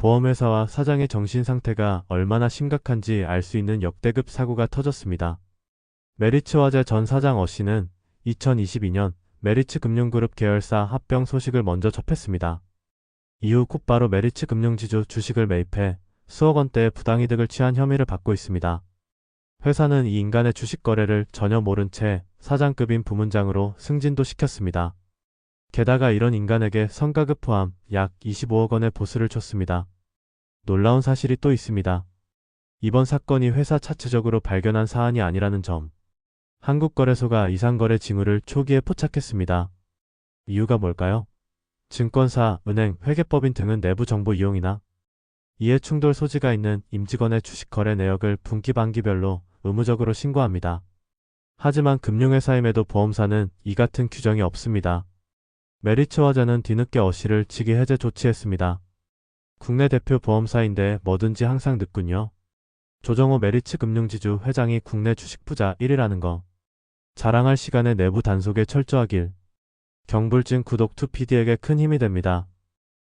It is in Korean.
보험회사와 사장의 정신 상태가 얼마나 심각한지 알 수 있는 역대급 사고가 터졌습니다. 메리츠 화재 전 사장 어 씨는 2022년 메리츠 금융그룹 계열사 합병 소식을 먼저 접했습니다. 이후 곧바로 메리츠 금융지주 주식을 매입해 수억 원대의 부당이득을 취한 혐의를 받고 있습니다. 회사는 이 인간의 주식 거래를 전혀 모른 채 사장급인 부문장으로 승진도 시켰습니다. 게다가 이런 인간에게 성과급 포함 약 25억 원의 보수를 줬습니다. 놀라운 사실이 또 있습니다. 이번 사건이 회사 자체적으로 발견한 사안이 아니라는 점. 한국거래소가 이상거래 징후를 초기에 포착했습니다. 이유가 뭘까요? 증권사, 은행, 회계법인 등은 내부 정보 이용이나 이해 충돌 소지가 있는 임직원의 주식 거래 내역을 분기 반기별로 의무적으로 신고합니다. 하지만 금융회사임에도 보험사는 이 같은 규정이 없습니다. 메리츠 화재는 뒤늦게 어시를 직위 해제 조치했습니다. 국내 대표 보험사인데 뭐든지 항상 늦군요. 조정호 메리츠 금융지주 회장이 국내 주식 부자 1위라는 거. 자랑할 시간에 내부 단속에 철저하길. 경불증 구독 2PD에게 큰 힘이 됩니다.